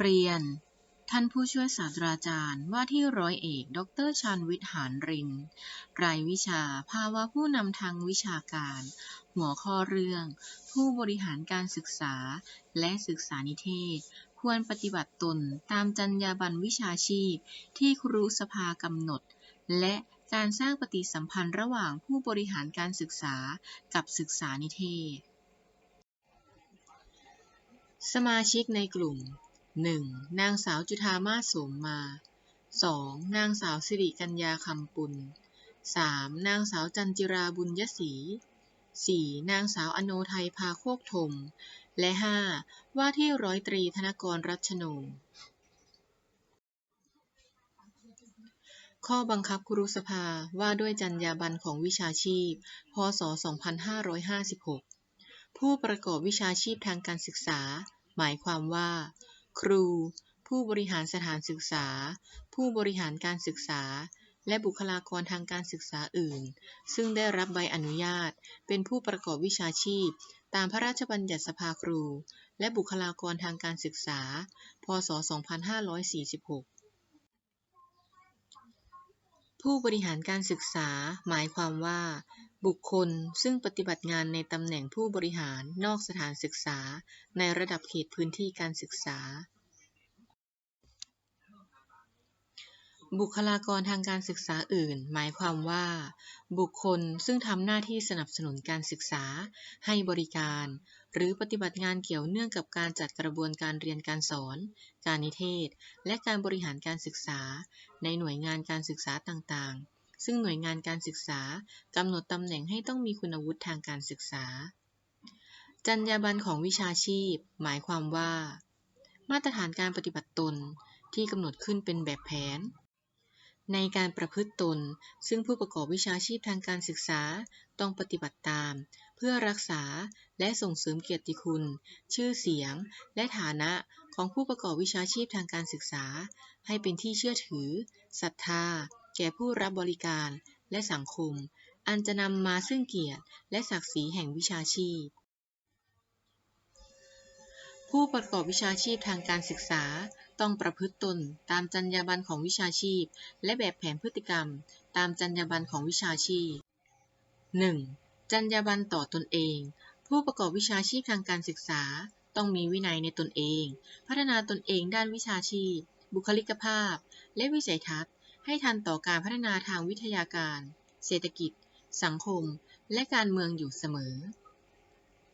เรียน ท่านผู้ช่วยศาสตราจารย์ว่าที่ร้อยเอก ดรชันวิทย์หานรินทร์รายวิชา ภาวะผู้นำทางวิชาการ หัวข้อเรื่อง ผู้บริหารการศึกษา และศึกษานิเทศ ควรปฏิบัติตนตามจรรยาบรรณวิชาชีพ ที่ครูสภากำหนด และการสร้างปฏิสัมพันธ์ระหว่างผู้บริหารการศึกษากับศึกษานิเทศ สมาชิกในกลุ่ม 1. นางสาวจุฑามาศโสมมา 2. นางสาวสิริกัญญาคำปุณ 3. นางสาวจันจิราบุญยศรี 4. นางสาวอโนไทยพาโคกธม และ 5. ว่าที่ร้อยตรีธนกรรัชโนข้อบังคับครุสภาว่าด้วยจรรยาบรรณของวิชาชีพ พ.ศ.2556 ผู้ประกอบวิชาชีพทางการศึกษา หมายความว่า ครู ผู้บริหารสถานศึกษา ผู้บริหารการศึกษา และบุคลากรทางการศึกษาอื่น ซึ่งได้รับใบอนุญาต เป็นผู้ประกอบวิชาชีพ ตามพระราชบัญญัติสภาครู และบุคลากรทางการศึกษา พ.ศ.2546ผู้บริหารการศึกษาหมายความว่า บุคคลซึ่งปฏิบัติงานในตำแหน่งผู้บริหารนอกสถานศึกษา ในระดับเขตพื้นที่การศึกษา บุคลากรทางการศึกษาอื่น หมายความว่า บุคคลซึ่งทำหน้าที่สนับสนุนการศึกษา ให้บริการ หรือปฏิบัติงานเกี่ยวเนื่องกับการจัดกระบวนการเรียนการสอน การนิเทศ และการบริหารการศึกษา ในหน่วยงานการศึกษาต่างๆ ซึ่งหน่วยงานการศึกษากำหนดตำแหน่งให้ต้องมีคุณวุฒิทางการศึกษา จรรยาบรรณของวิชาชีพ หมายความว่า มาตรฐานการปฏิบัติตนที่กำหนดขึ้นเป็นแบบแผน ในการประพฤติตน ซึ่งผู้ประกอบวิชาชีพทางการศึกษาต้องปฏิบัติตาม เพื่อรักษาและส่งเสริมเกียรติคุณ ชื่อเสียง และฐานะของผู้ประกอบวิชาชีพทางการศึกษา ให้เป็นที่เชื่อถือศรัทธา แก่ผู้รับบริการและสังคม อันจะนำมาซึ่งเกียรติและศักดิ์ศรีแห่งวิชาชีพ ผู้ประกอบวิชาชีพทางการศึกษา ต้องประพฤติตนตามจรรยาบรรณของวิชาชีพ และแบบแผนพฤติกรรม ตามจรรยาบรรณของวิชาชีพ 1. จรรยาบรรณต่อตนเอง ผู้ประกอบวิชาชีพทางการศึกษา ต้องมีวินัยในตนเอง พัฒนาตนเองด้านวิชาชีพ บุคลิกภาพ และวิสัยทัศน์ ให้ทันต่อการพัฒนาทางวิทยาการ เศรษฐกิจ สังคม และการเมืองอยู่เสมอ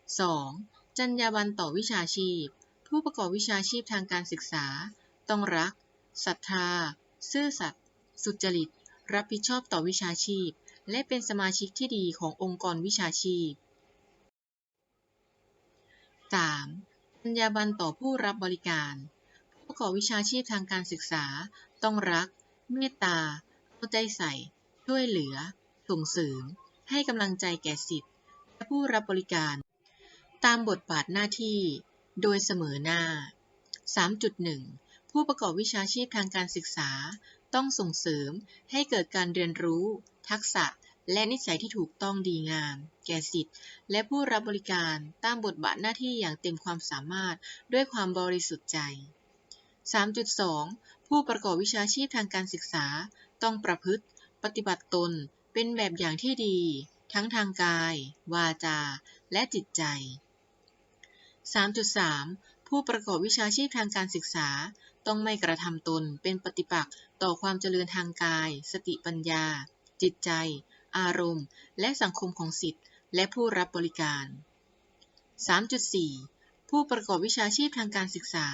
2. จรรยาบรรณต่อวิชาชีพ ผู้ประกอบวิชาชีพทางการศึกษา ต้องรัก ศรัทธา ซื่อสัตย์ สุจริต รับผิดชอบต่อวิชาชีพ และเป็นสมาชิกที่ดีขององค์กรวิชาชีพ 3. จรรยาบรรณต่อผู้รับบริการ ผู้ประกอบวิชาชีพทางการศึกษา ต้องรัก เมตตา เอาใจใส่ ช่วยเหลือ ส่งเสริม ให้กำลังใจแก่สิทธิ์และผู้รับบริการ ตามบทบาทหน้าที่ โดยเสมอหน้า 3.1 ผู้ประกอบวิชาชีพทางการศึกษา ต้องส่งเสริมให้เกิดการเรียนรู้ ทักษะ และนิสัยที่ถูกต้องดีงาม แก่สิทธิ์ และผู้รับบริการตามบทบาทหน้าที่อย่างเต็มความสามารถด้วยความบริสุทธิ์ใจ 3.2 ผู้ประกอบวิชาชีพทางการศึกษา ต้องประพฤติ ปฏิบัติตนเป็นแบบอย่างที่ดี ทั้งทางกาย วาจา และจิตใจ 3.3 ผู้ประกอบวิชาชีพทางการศึกษา ต้องไม่กระทำตนเป็นปฏิปักษ์ต่อความเจริญทางกาย สติปัญญา จิตใจ อารมณ์ และสังคมของสิทธิ์ และผู้รับบริการ 3.4 ผู้ประกอบวิชาชีพทางการศึกษา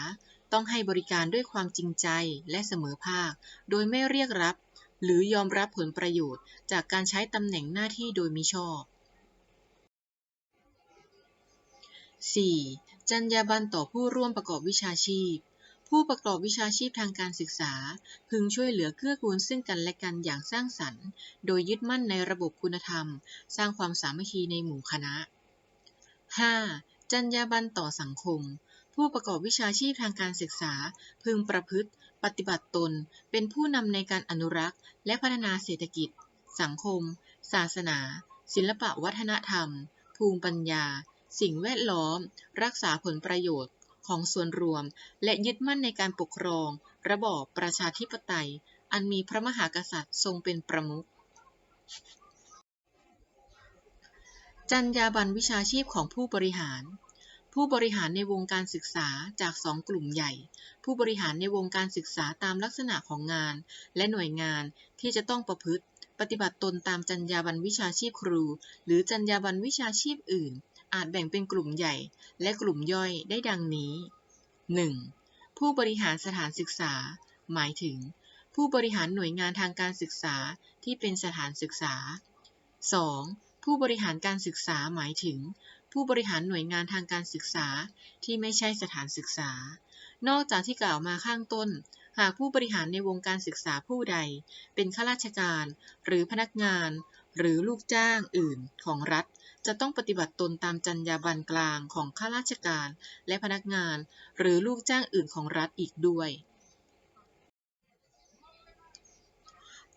ต้องให้บริการด้วยความจริงใจและเสมอภาค โดยไม่เรียกรับ หรือยอมรับผลประโยชน์ จากการใช้ตำแหน่งหน้าที่โดยมิชอบ 4. จรรยาบรรณต่อผู้ร่วมประกอบวิชาชีพ ผู้ประกอบวิชาชีพทางการศึกษา พึงช่วยเหลือเกื้อกูลซึ่งกันและกันอย่างสร้างสรรค์ โดยยึดมั่นในระบบคุณธรรม สร้างความสามัคคีในหมู่คณะ 5. จรรยาบรรณต่อสังคม ผู้ประกอบวิชาชีพทางการศึกษา พึงประพฤติ ปฏิบัติตน เป็นผู้นำในการอนุรักษ์ และพัฒนาเศรษฐกิจ สังคม ศาสนา ศิลปวัฒนธรรม ภูมิปัญญา สิ่งแวดล้อม รักษาผลประโยชน์ของส่วนรวม และยึดมั่นในการปกครอง ระบอบประชาธิปไตย อันมีพระมหากษัตริย์ทรงเป็นประมุขจรรยาบรรณวิชาชีพของผู้บริหาร ผู้บริหารในวงการศึกษาจากสองกลุ่มใหญ่ ผู้บริหารในวงการศึกษาตามลักษณะของงาน และหน่วยงานที่จะต้องประพฤติ ปฏิบัติตนตามจรรยาบรรณวิชาชีพครู หรือจรรยาบรรณวิชาชีพอื่น อาจแบ่งเป็นกลุ่มใหญ่และกลุ่มย่อยได้ดังนี้ 1. ผู้บริหารสถานศึกษา หมายถึง ผู้บริหารหน่วยงานทางการศึกษาที่เป็นสถานศึกษา 2. ผู้บริหารการศึกษาหมายถึง ผู้บริหารหน่วยงานทางการศึกษาที่ไม่ใช่สถานศึกษา นอกจากที่กล่าวมาข้างต้น หากผู้บริหารในวงการศึกษาผู้ใด เป็นข้าราชการ หรือพนักงาน หรือลูกจ้างอื่นของรัฐ จะต้องปฏิบัติตนตามจรรยาบรรณกลางของข้าราชการและพนักงาน หรือลูกจ้างอื่นของรัฐอีกด้วย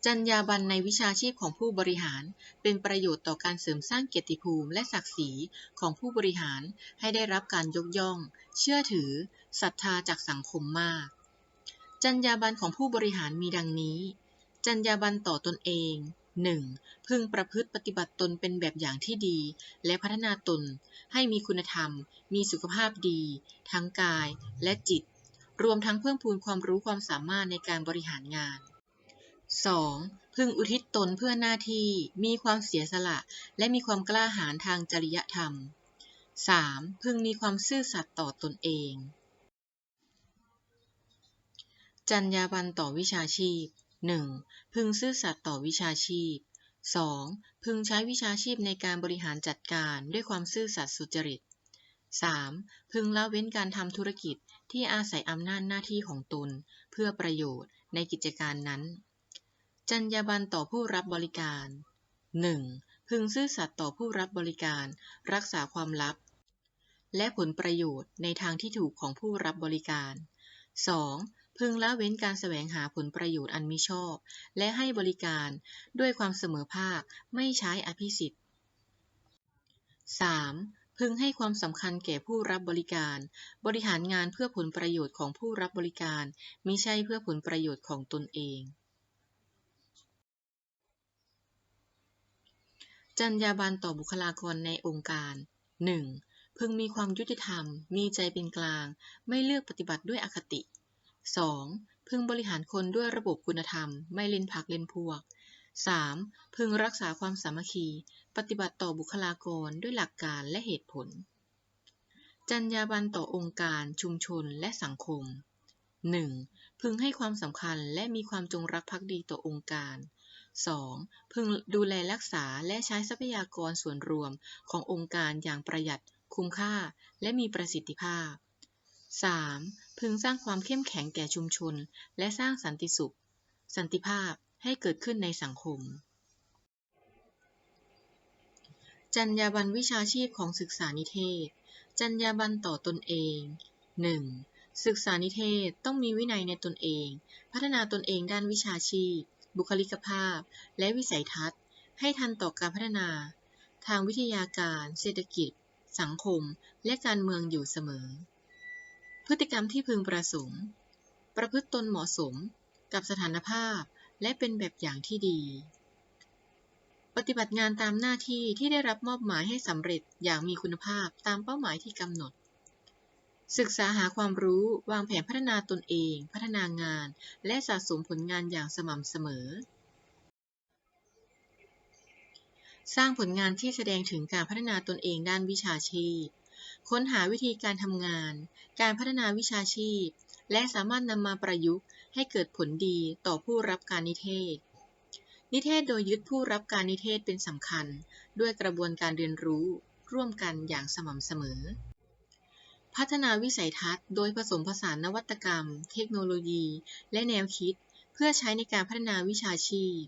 จรรยาบรรณในวิชาชีพของผู้บริหาร เป็นประโยชน์ต่อการเสริมสร้างเกียรติภูมิและศักดิ์ศรีของผู้บริหารให้ได้รับการยกย่อง เชื่อถือศรัทธาจากสังคมมาก จรรยาบรรณของผู้บริหารมีดังนี้ จรรยาบรรณต่อตนเอง 1. พึงประพฤติปฏิบัติตนเป็นแบบอย่างที่ดี และพัฒนาตนให้มีคุณธรรม มีสุขภาพดี ทั้งกายและจิต รวมทั้งเพิ่มพูนความรู้ความสามารถในการบริหารงาน 2. พึงอุทิศตนเพื่อหน้าที่ มีความเสียสละ และมีความกล้าหาญทางจริยธรรม 3. พึงมีความซื่อสัตย์ต่อตนเอง จรรยาบรรณต่อวิชาชีพ 1. พึงซื่อสัตย์ต่อวิชาชีพ 2. พึงใช้วิชาชีพในการบริหารจัดการด้วยความซื่อสัตย์สุจริต 3. พึงละเว้นการทำธุรกิจที่อาศัยอำนาจหน้าที่ของตน เพื่อประโยชน์ในกิจการนั้น จรรยาบรรณต่อผู้รับบริการ 1. พึงซื่อสัตย์ต่อผู้รับบริการ รักษาความลับ และผลประโยชน์ในทางที่ถูกของผู้รับบริการ 2. พึงละเว้นการแสวงหาผลประโยชน์อันมิชอบ และให้บริการด้วยความเสมอภาคไม่ใช้อภิสิทธิ์ 3. พึงให้ความสำคัญแก่ผู้รับบริการ บริหารงานเพื่อผลประโยชน์ของผู้รับบริการมิใช่เพื่อผลประโยชน์ของตนเอง จรรยาบรรณต่อบุคลากรในองค์การ 1. พึงมีความยุติธรรม มีใจเป็นกลาง ไม่เลือกปฏิบัติด้วยอคติ 2. พึงบริหารคนด้วยระบบคุณธรรม ไม่เล่นพักเล่นพวก 3. พึงรักษาความสามัคคี ปฏิบัติต่อบุคลากรด้วยหลักการและเหตุผล จรรยาบรรณต่อองค์การชุมชนและสังคม 1. พึงให้ความสำคัญและมีความจงรักภักดีต่อองค์การ 2. พึงดูแลรักษาและใช้ทรัพยากรส่วนรวมขององค์การอย่างประหยัด คุ้มค่า และมีประสิทธิภาพ 3. พึงสร้างความเข้มแข็งแก่ชุมชน และสร้างสันติสุข สันติภาพให้เกิดขึ้นในสังคม จรรยาบรรณวิชาชีพของศึกษานิเทศ จรรยาบรรณต่อตนเอง 1. ศึกษานิเทศต้องมีวินัยในตนเอง พัฒนาตนเองด้านวิชาชีพ บุคลิกภาพ และวิสัยทัศน์ ให้ทันต่อการพัฒนา ทางวิทยาการ เศรษฐกิจ สังคม และการเมืองอยู่เสมอ พฤติกรรมที่พึงประสงค์ ประพฤติตนเหมาะสมกับสถานภาพและเป็นแบบอย่างที่ดี ปฏิบัติงานตามหน้าที่ที่ได้รับมอบหมายให้สำเร็จอย่างมีคุณภาพตามเป้าหมายที่กำหนด ศึกษาหาความรู้วางแผนพัฒนาตนเอง พัฒนางาน และสะสมผลงานอย่างสม่ำเสมอ สร้างผลงานที่แสดงถึงการพัฒนาตนเองด้านวิชาชีพ ค้นหาวิธีการทำงาน การพัฒนาวิชาชีพ และสามารถนำมาประยุกต์ให้เกิดผลดีต่อผู้รับการนิเทศ นิเทศโดยยึดผู้รับการนิเทศเป็นสำคัญ ด้วยกระบวนการเรียนรู้ร่วมกันอย่างสม่ำเสมอ พัฒนาวิสัยทัศน์ โดยผสมผสานนวัตกรรม เทคโนโลยี และแนวคิด เพื่อใช้ในการพัฒนาวิชาชีพ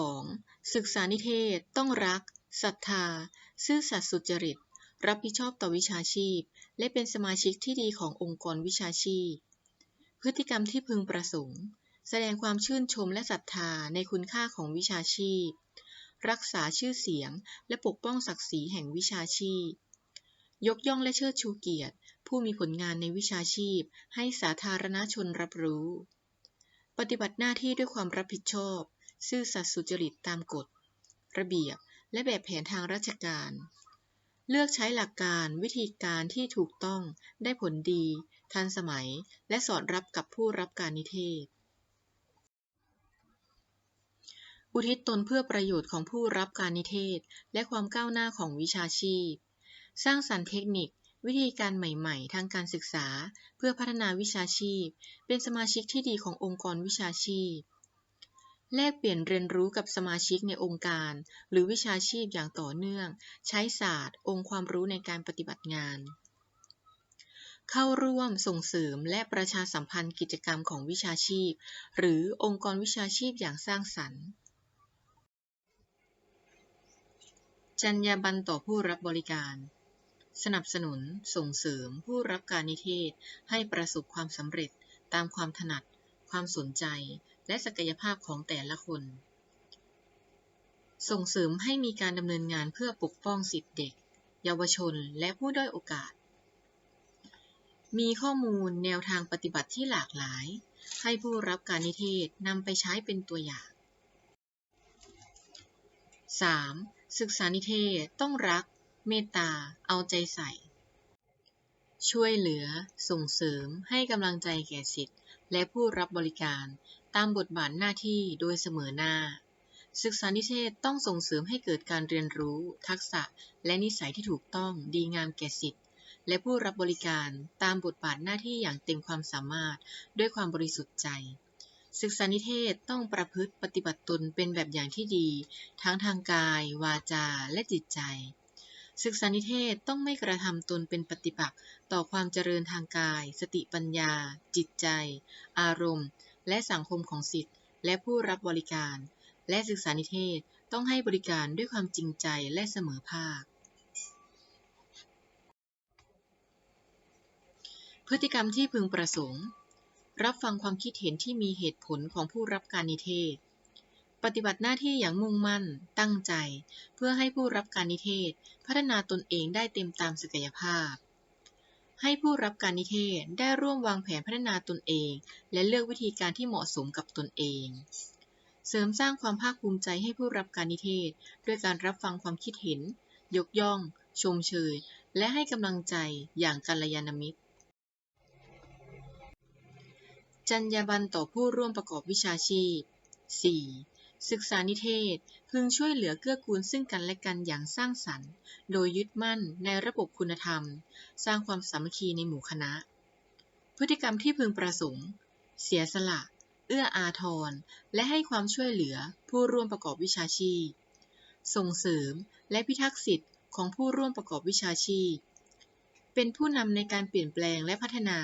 2. ศึกษานิเทศต้องรัก ศรัทธา ซื่อสัตย์สุจริต รับผิดชอบต่อวิชาชีพ และเป็นสมาชิกที่ดีขององค์กรวิชาชีพ พฤติกรรมที่พึงประสงค์ แสดงความชื่นชมและศรัทธาในคุณค่าของวิชาชีพ รักษาชื่อเสียง และปกป้องศักดิ์ศรีแห่งวิชาชีพ ยกย่องและเชิดชูเกียรติ ผู้มีผลงานในวิชาชีพ ให้สาธารณชนรับรู้ ปฏิบัติหน้าที่ด้วยความรับผิดชอบ ซื่อสัตย์สุจริตตามกฎ ระเบียบ และแบบแผนทางราชการ เลือกใช้หลักการวิธีการที่ถูกต้องได้ผลดี ทันสมัย และสอดรับกับผู้รับการนิเทศ อุทิศตนเพื่อประโยชน์ของผู้รับการนิเทศ และความก้าวหน้าของวิชาชีพ สร้างสรรค์เทคนิควิธีการใหม่ ๆ ทางการศึกษา เพื่อพัฒนาวิชาชีพ เป็นสมาชิกที่ดีขององค์กรวิชาชีพ แลกเปลี่ยนเรียนรู้กับสมาชิกในองค์การ หรือวิชาชีพอย่างต่อเนื่อง ใช้ศาสตร์ องค์ความรู้ในการปฏิบัติงาน เข้าร่วมส่งเสริมและประชาสัมพันธ์กิจกรรมของวิชาชีพ หรือองค์กรวิชาชีพอย่างสร้างสรรค์จรรยาบรรณต่อผู้รับบริการ สนับสนุน ส่งเสริม ผู้รับการนิเทศ ให้ประสบความสำเร็จตามความถนัด ความสนใจ และศักยภาพของแต่ละคน ส่งเสริมให้มีการดำเนินงานเพื่อปกป้องสิทธิเด็ก เยาวชน และผู้ด้อยโอกาส มีข้อมูลแนวทางปฏิบัติที่หลากหลาย ให้ผู้รับการนิเทศนำไปใช้เป็นตัวอย่าง 3. ศึกษานิเทศต้องรัก เมตตา เอาใจใส่ ช่วยเหลือ ส่งเสริม ให้กำลังใจแก่สิทธิ์และผู้รับบริการ ตามบทบาทหน้าที่โดยเสมอหน้า ศึกษานิเทศต้องส่งเสริมให้เกิดการเรียนรู้ ทักษะ และนิสัยที่ถูกต้องดีงามแก่สิทธิ์และผู้รับบริการตามบทบาทหน้าที่อย่างเต็มความสามารถด้วยความบริสุทธิ์ใจ ศึกษานิเทศต้องประพฤติปฏิบัติตนเป็นแบบอย่างที่ดี ทั้งทางกาย วาจา และจิตใจ ศึกษานิเทศต้องไม่กระทำตนเป็นปฏิปักษ์ต่อความเจริญทางกาย สติปัญญา จิตใจ อารมณ์ และสังคมของสิทธิ์ และผู้รับบริการ และศึกษานิเทศต้องให้บริการด้วยความจริงใจและเสมอภาค พฤติกรรมที่พึงประสงค์ รับฟังความคิดเห็นที่มีเหตุผลของผู้รับการนิเทศ ปฏิบัติหน้าที่อย่างมุ่งมั่น ตั้งใจ เพื่อให้ผู้รับการนิเทศ พัฒนาตนเองได้เต็มตามศักยภาพ ให้ผู้รับการนิเทศได้ร่วมวางแผนพัฒนาตนเอง และเลือกวิธีการที่เหมาะสมกับตนเอง เสริมสร้างความภาคภูมิใจให้ผู้รับการนิเทศ ด้วยการรับฟังความคิดเห็น ยกย่อง ชมเชย และให้กำลังใจอย่างกัลยาณมิตร จรรยาบรรณต่อผู้ร่วมประกอบวิชาชีพ 4. ศึกษานิเทศพึงช่วยเหลือเกื้อกูลซึ่งกันและกันอย่างสร้างสรรค์ โดยยึดมั่นในระบบคุณธรรม สร้างความสามัคคีในหมู่คณะ พฤติกรรมที่พึงประสงค์ เสียสละ เอื้ออาทร และให้ความช่วยเหลือผู้ร่วมประกอบวิชาชีพ ส่งเสริมและพิทักษ์สิทธิ์ของผู้ร่วมประกอบวิชาชีพ เป็นผู้นำในการเปลี่ยนแปลงและพัฒนา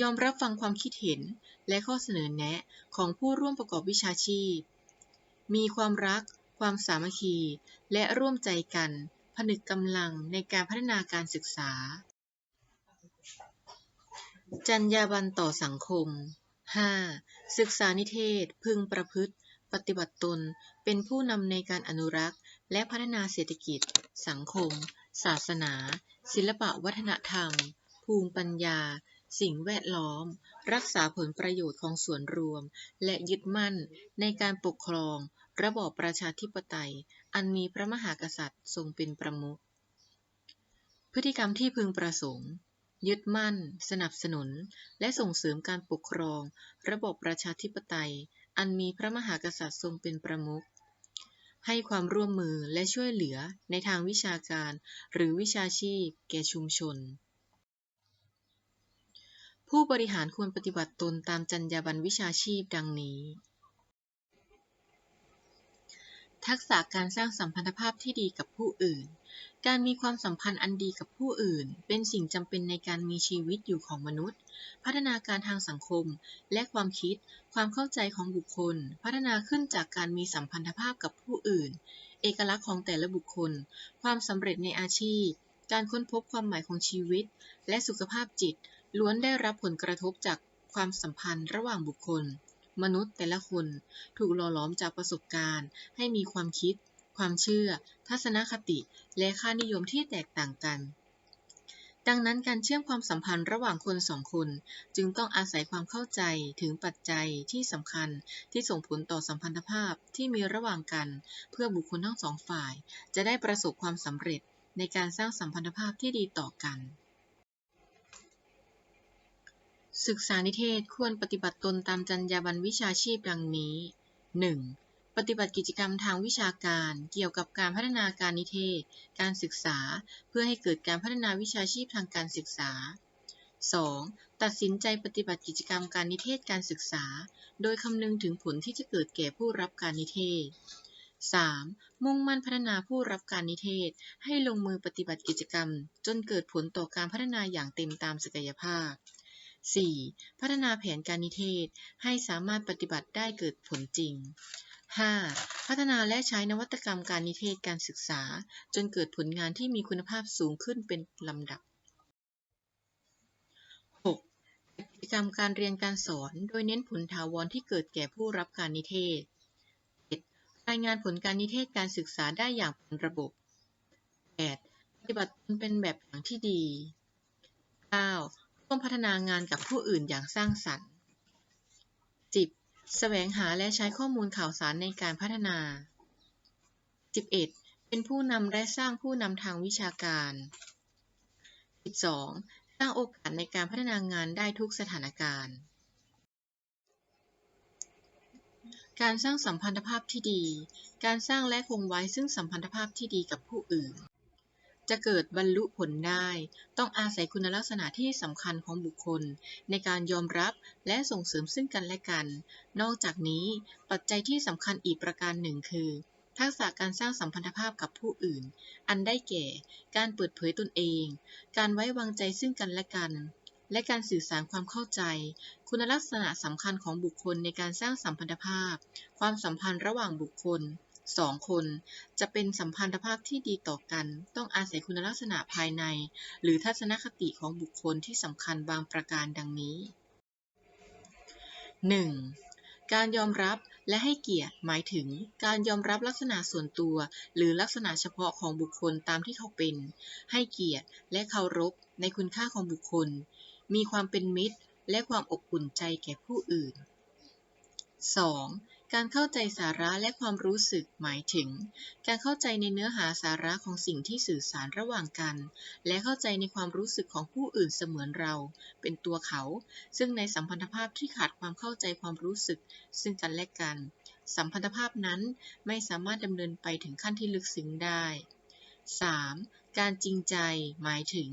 ยอมรับฟังความคิดเห็น และข้อเสนอแนะของผู้ร่วมประกอบวิชาชีพ มีความรัก ความสามัคคี และร่วมใจกัน ผนึกกำลังในการพัฒนาการศึกษา จรรยาบรรณต่อสังคม 5. ศึกษานิเทศ พึงประพฤติ ปฏิบัติตน เป็นผู้นำในการอนุรักษ์ และพัฒนาเศรษฐกิจ สังคม ศาสนา ศิลปวัฒนธรรม ภูมิปัญญา สิ่งแวดล้อม รักษาผลประโยชน์ของส่วนรวม และยึดมั่นในการปกครอง ระบอบประชาธิปไตย อันมีพระมหากษัตริย์ทรงเป็นประมุข พฤติกรรมที่พึงประสงค์ ยึดมั่น สนับสนุน และส่งเสริมการปกครอง ระบอบประชาธิปไตย อันมีพระมหากษัตริย์ทรงเป็นประมุขให้ความร่วมมือและช่วยเหลือในทางวิชาการ หรือวิชาชีพ แก่ชุมชน ผู้บริหารควรปฏิบัติตนตามจรรยาบรรณวิชาชีพดังนี้ ทักษะการสร้างสัมพันธภาพที่ดีกับผู้อื่น การมีความสัมพันธ์อันดีกับผู้อื่น เป็นสิ่งจำเป็นในการมีชีวิตอยู่ของมนุษย์ พัฒนาการทางสังคม และความคิด ความเข้าใจของบุคคล พัฒนาขึ้นจากการมีสัมพันธภาพกับผู้อื่น เอกลักษณ์ของแต่ละบุคคล ความสำเร็จในอาชีพการค้นพบความหมายของชีวิต และสุขภาพจิต ล้วนได้รับผลกระทบจากความสัมพันธ์ระหว่างบุคคล มนุษย์แต่ละคนถูกหล่อหลอมจากประสบการณ์ ให้มีความคิด ความเชื่อ ทัศนคติ และค่านิยมที่แตกต่างกัน ดังนั้นการเชื่อมความสัมพันธ์ระหว่างคนสองคน จึงต้องอาศัยความเข้าใจถึงปัจจัยที่สำคัญที่ส่งผลต่อสัมพันธภาพที่มีระหว่างกัน เพื่อบุคคลทั้งสองฝ่าย จะได้ประสบความสำเร็จในการสร้างสัมพันธภาพที่ดีต่อกัน ศึกษานิเทศควรปฏิบัติตนตามจรรยาบรรณวิชาชีพดังนี้ 1. ปฏิบัติกิจกรรมทางวิชาการเกี่ยวกับการพัฒนาการนิเทศ การศึกษา เพื่อให้เกิดการพัฒนาวิชาชีพทางการศึกษา 2. ตัดสินใจปฏิบัติกิจกรรมการนิเทศการศึกษา โดยคำนึงถึงผลที่จะเกิดแก่ผู้รับการนิเทศ 3. มุ่งมั่นพัฒนาผู้รับการนิเทศ ให้ลงมือปฏิบัติกิจกรรม จนเกิดผลต่อการพัฒนาอย่างเต็มตามศักยภาพ 4. พัฒนาแผนการนิเทศให้สามารถปฏิบัติได้เกิดผลจริง 5. พัฒนาและใช้นวัตกรรมการนิเทศการศึกษา จนเกิดผลงานที่มีคุณภาพสูงขึ้นเป็นลำดับ 6. กิจกรรมการเรียนการสอนโดยเน้นผลถาวรที่เกิดแก่ผู้รับการนิเทศ 7. รายงานผลการนิเทศการศึกษาได้อย่างเป็นระบบ 8. ปฏิบัติตนเป็นแบบอย่างที่ดี 9. ร่วมพัฒนางานกับผู้อื่นอย่างสร้างสรรค์ 10. แสวงหาและใช้ข้อมูลข่าวสารในการพัฒนา 11. เป็นผู้นำและสร้างผู้นำทางวิชาการ 12. สร้างโอกาสในการพัฒนางานได้ทุกสถานการณ์ การสร้างสัมพันธภาพที่ดี การสร้างและคงไว้ซึ่งสัมพันธภาพที่ดีกับผู้อื่น จะเกิดบรรลุผลได้ ต้องอาศัยคุณลักษณะที่สำคัญของบุคคล ในการยอมรับและส่งเสริมซึ่งกันและกัน นอกจากนี้ปัจจัยที่สำคัญอีกประการหนึ่งคือ ทักษะการสร้างสัมพันธภาพกับผู้อื่น อันได้แก่ การเปิดเผยตนเอง การไว้วางใจซึ่งกันและกัน และการสื่อสารความเข้าใจ คุณลักษณะสำคัญของบุคคลในการสร้างสัมพันธภาพ ความสัมพันธ์ระหว่างบุคคล สองคน จะเป็นสัมพันธภาพที่ดีต่อกัน ต้องอาศัยคุณลักษณะภายใน หรือทัศนคติของบุคคลที่สำคัญบางประการดังนี้ 1. การยอมรับและให้เกียรติหมายถึงการยอมรับลักษณะส่วนตัว หรือลักษณะเฉพาะของบุคคลตามที่เขาเป็น ให้เกียรติและเคารพในคุณค่าของบุคคล มีความเป็นมิตร และความอบอุ่นใจแก่ผู้อื่น 2. การเข้าใจสาระและความรู้สึกหมายถึง การเข้าใจในเนื้อหาสาระของสิ่งที่สื่อสารระหว่างกัน และเข้าใจในความรู้สึกของผู้อื่นเสมือนเรา เป็นตัวเขา ซึ่งในสัมพันธภาพที่ขาดความเข้าใจความรู้สึก ซึ่งกันและกัน สัมพันธภาพนั้นไม่สามารถดำเนินไปถึงขั้นที่ลึกซึ้งได้ 3. การจริงใจ หมายถึง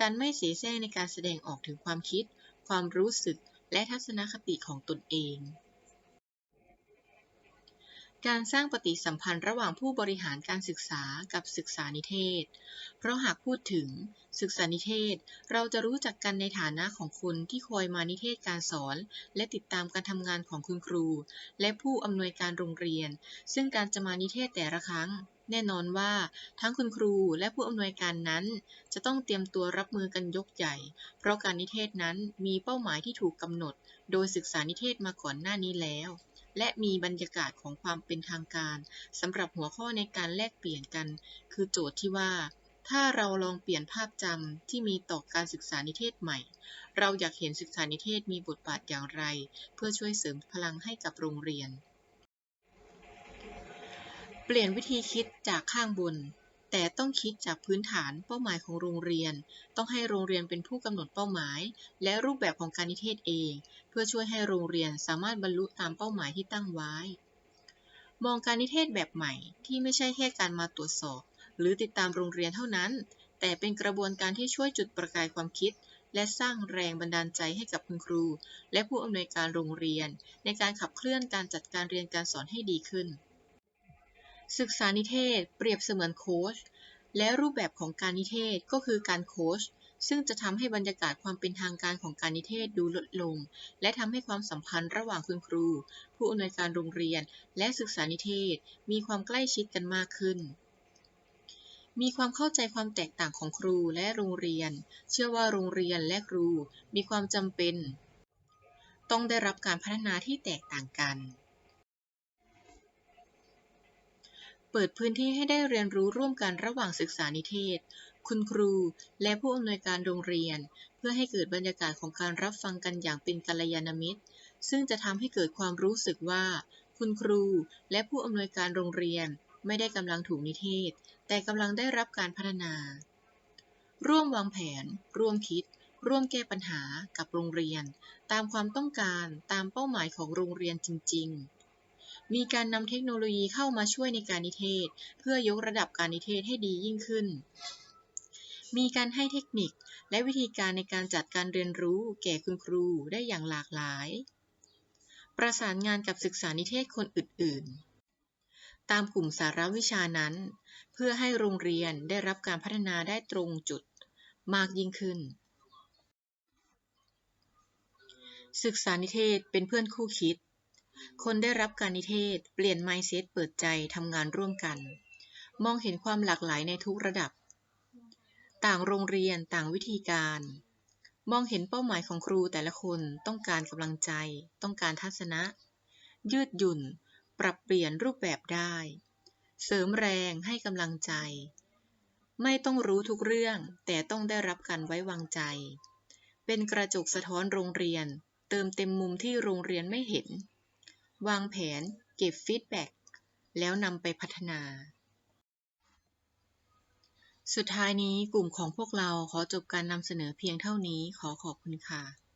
การไม่เสแสร้งในการแสดงออกถึงความคิด ความรู้สึก และทัศนคติของตนเอง การสร้างปฏิสัมพันธ์ระหว่างผู้บริหารการศึกษากับศึกษานิเทศ เพราะหากพูดถึงศึกษานิเทศ เราจะรู้จักกันในฐานะของคนที่คอยมานิเทศการสอน และติดตามการทำงานของคุณครู และผู้อำนวยการโรงเรียน ซึ่งการจะมานิเทศแต่ละครั้ง แน่นอนว่าทั้งคุณครูและผู้อำนวยการนั้น จะต้องเตรียมตัวรับมือกันยกใหญ่ เพราะการนิเทศนั้นมีเป้าหมายที่ถูกกำหนด โดยศึกษานิเทศมาก่อนหน้านี้แล้ว และมีบรรยากาศของความเป็นทางการสำหรับหัวข้อในการแลกเปลี่ยนกัน คือโจทย์ที่ว่า ถ้าเราลองเปลี่ยนภาพจำที่มีต่อการศึกษานิเทศใหม่ เราอยากเห็นศึกษานิเทศมีบทบาทอย่างไร เพื่อช่วยเสริมพลังให้กับโรงเรียน เปลี่ยนวิธีคิดจากข้างบน แต่ต้องคิดจากพื้นฐานเป้าหมายของโรงเรียน ต้องให้โรงเรียนเป็นผู้กำหนดเป้าหมาย และรูปแบบของการนิเทศเอง เพื่อช่วยให้โรงเรียนสามารถบรรลุตามเป้าหมายที่ตั้งไว้ มองการนิเทศแบบใหม่ที่ไม่ใช่แค่การมาตรวจสอบ หรือติดตามโรงเรียนเท่านั้น แต่เป็นกระบวนการที่ช่วยจุดประกายความคิด และสร้างแรงบันดาลใจให้กับคุณครู และผู้อำนวยการโรงเรียน ในการขับเคลื่อนการจัดการเรียนการสอนให้ดีขึ้น ศึกษานิเทศเปรียบเสมือนโค้ชและรูปแบบของการนิเทศก็คือการโค้ชซึ่งจะทำให้บรรยากาศความเป็นทางการของการนิเทศดูลดลง และทำให้ความสัมพันธ์ระหว่างคุณครู ผู้อำนวยการโรงเรียน และศึกษานิเทศ มีความใกล้ชิดกันมากขึ้น มีความเข้าใจความแตกต่างของครูและโรงเรียน เชื่อว่าโรงเรียนและครูมีความจำเป็น ต้องได้รับการพัฒนาที่แตกต่างกัน เปิดพื้นที่ให้ได้เรียนรู้ร่วมกันระหว่างศึกษานิเทศ คุณครู และผู้อำนวยการโรงเรียน เพื่อให้เกิดบรรยากาศของการรับฟังกันอย่างเป็นกัลยาณมิตร ซึ่งจะทำให้เกิดความรู้สึกว่า คุณครูและผู้อำนวยการโรงเรียน ไม่ได้กำลังถูกนิเทศ แต่กำลังได้รับการพัฒนา ร่วมวางแผน ร่วมคิด ร่วมแก้ปัญหากับโรงเรียน ตามความต้องการตามเป้าหมายของโรงเรียนจริง ๆ มีการนำเทคโนโลยีเข้ามาช่วยในการนิเทศ เพื่อยกระดับการนิเทศให้ดียิ่งขึ้น มีการให้เทคนิคและวิธีการในการจัดการเรียนรู้แก่คุณครูได้อย่างหลากหลาย ประสานงานกับศึกษานิเทศคนอื่น ๆ ตามกลุ่มสาระวิชานั้น เพื่อให้โรงเรียนได้รับการพัฒนาได้ตรงจุดมากยิ่งขึ้น ศึกษานิเทศเป็นเพื่อนคู่คิด คนได้รับการนิเทศ เปลี่ยน mindset เปิดใจทำงานร่วมกัน มองเห็นความหลากหลายในทุกระดับ ต่างโรงเรียนต่างวิธีการ มองเห็นเป้าหมายของครูแต่ละคนต้องการกำลังใจ ต้องการทัศนะ ยืดหยุ่น ปรับเปลี่ยนรูปแบบได้ เสริมแรงให้กำลังใจ ไม่ต้องรู้ทุกเรื่อง แต่ต้องได้รับการไว้วางใจ เป็นกระจกสะท้อนโรงเรียน เติมเต็มมุมที่โรงเรียนไม่เห็น วางแผน เก็บฟีดแบ็กแล้วนำไปพัฒนา สุดท้ายนี้กลุ่มของพวกเราขอจบการนำเสนอเพียงเท่านี้ขอขอบคุณค่ะ